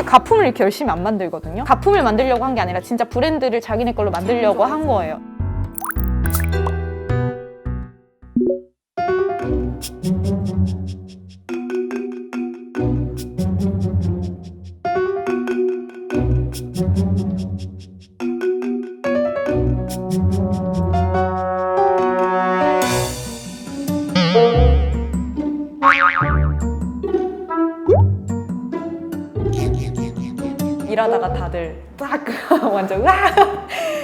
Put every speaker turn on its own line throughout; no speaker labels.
가품을 이렇게 열심히 안 만들거든요. 가품을 만들려고 한 게 아니라 진짜 브랜드를 자기네 걸로 만들려고 한 거예요. 일하다가 다들 딱 완전 와!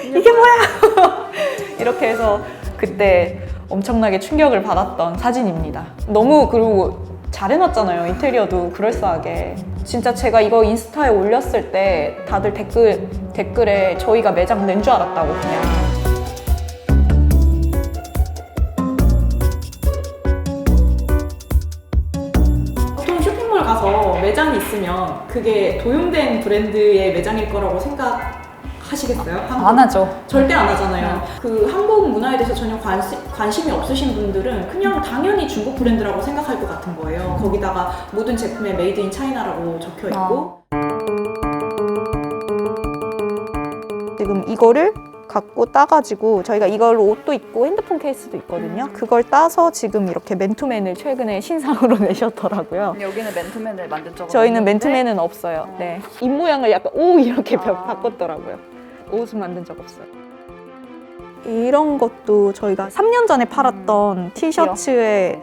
이게 뭐야? 이렇게 해서 그때 엄청나게 충격을 받았던 사진입니다. 너무 그리고 잘 해놨잖아요 인테리어도 그럴싸하게. 진짜 제가 이거 인스타에 올렸을 때 다들 댓글 댓글에 저희가 매장 낸 줄 알았다고 그냥
매장이 있으면 그게 도용된 브랜드의 매장일 거라고 생각 하시겠어요? 한국?
안 하죠.
절대 안 하잖아요. 그 한국 문화에 대해서 전혀 관심, 관심이 없으신 분들은 그냥 당연히 중국 브랜드라고 생각할 것 같은 거예요. 거기다가 모든 제품에 메이드 인 차이나라고 적혀 있고.
지금 이거를 갖고 따가지고 저희가 이걸로 옷도 입고 핸드폰 케이스도 있거든요. 그걸 따서 지금 이렇게 맨투맨을 최근에 신상으로 내셨더라고요.
여기는 맨투맨을 만든 적은
저희는
없는데
맨투맨은 없어요. 네. 입 모양을 약간 오 이렇게 바-
아.
바꿨더라고요. 옷은 만든 적 없어요. 이런 것도 저희가 3년 전에 팔았던 티셔츠의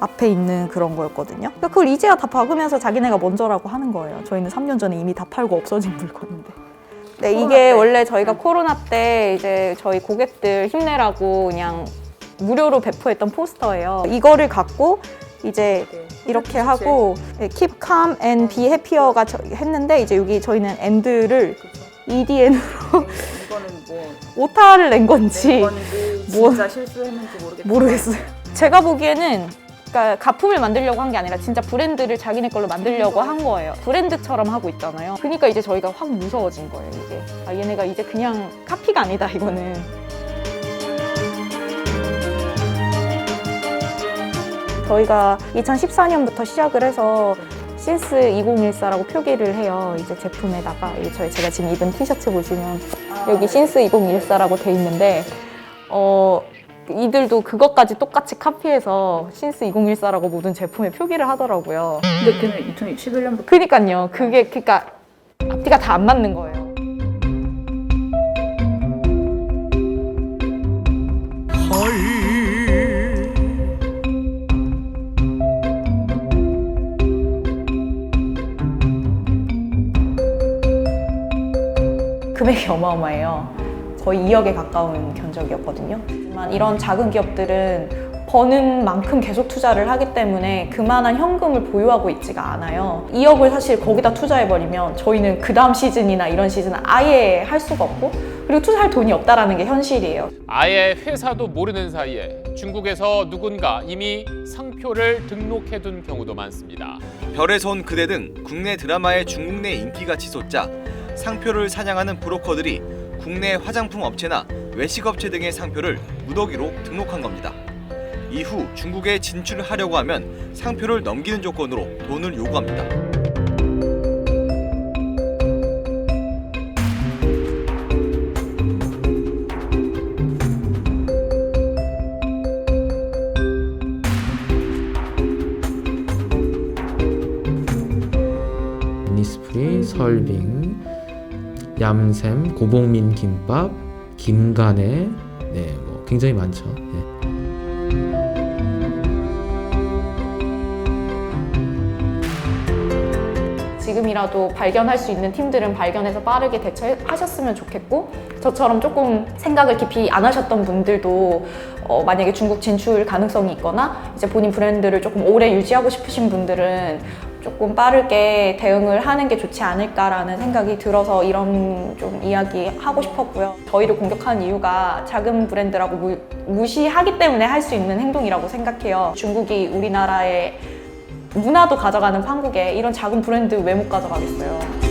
앞에 있는 그런 거였거든요. 그러니까 그걸 이제야 다 박으면서 자기네가 먼저라고 하는 거예요. 저희는 3년 전에 이미 다 팔고 없어진 물건인데. 네, 이게
때.
원래 저희가 코로나 때 이제 저희 고객들 힘내라고 그냥 무료로 배포했던 포스터예요. 이거를 갖고 이제
네.
이렇게 하고 네, Keep Calm and Be Happier가 저- 했는데 이제 여기 저희는 and를
그죠.
EDN으로
이거는 뭐
오타를 낸 건지
낸 건지
뭐-
진짜 실수했는지 모르겠지만
모르겠어요. 제가 보기에는 그러니까 가품을 만들려고 한 게 아니라 진짜 브랜드를 자기네 걸로 만들려고 한 거예요. 브랜드처럼 하고 있잖아요. 그러니까 이제 저희가 확 무서워진 거예요, 이게. 아, 얘네가 이제 그냥 카피가 아니다, 이거는. 저희가 2014년부터 시작을 해서 신스 2014라고 표기를 해요. 이제 제품에다가 이 저희 제가 지금 입은 티셔츠 보시면
아,
여기 신스 2014라고 돼 있는데 어 이들도 그것까지 똑같이 카피해서 신스 2014라고 모든 제품에 표기를 하더라고요.
근데 걔는 2011년부터
그니까요. 그게 그니까 앞뒤가 다 안 맞는 거예요. 금액이 어마어마해요. 거의 2억에 가까운 견적이었거든요. 하지만 이런 작은 기업들은 버는 만큼 계속 투자를 하기 때문에 그만한 현금을 보유하고 있지가 않아요. 2억을 사실 거기다 투자해버리면 저희는 그 다음 시즌이나 이런 시즌은 아예 할 수가 없고 그리고 투자할 돈이 없다라는 게 현실이에요.
아예 회사도 모르는 사이에 중국에서 누군가 이미 상표를 등록해둔 경우도 많습니다.
별에서 온 그대 등 국내 드라마의 중국 내 인기가 치솟자 상표를 사냥하는 브로커들이 국내 화장품 업체나 외식 업체 등의 상표를 무더기로 등록한 겁니다. 이후 중국에 진출하려고 하면 상표를 넘기는 조건으로 돈을 요구합니다.
니스프리, 설빙, 얌샘, 고봉민 김밥, 김간의 네, 뭐 굉장히 많죠. 예.
지금이라도 발견할 수 있는 팀들은 발견해서 빠르게 대처하셨으면 좋겠고 저처럼 조금 생각을 깊이 안 하셨던 분들도 어, 만약에 중국 진출 가능성이 있거나 이제 본인 브랜드를 조금 오래 유지하고 싶으신 분들은 조금 빠르게 대응을 하는 게 좋지 않을까라는 생각이 들어서 이런 좀 이야기 하고 싶었고요. 저희를 공격하는 이유가 작은 브랜드라고 무, 무시하기 때문에 할 수 있는 행동이라고 생각해요. 중국이 우리나라의 문화도 가져가는 판국에 이런 작은 브랜드 왜 못 가져가겠어요.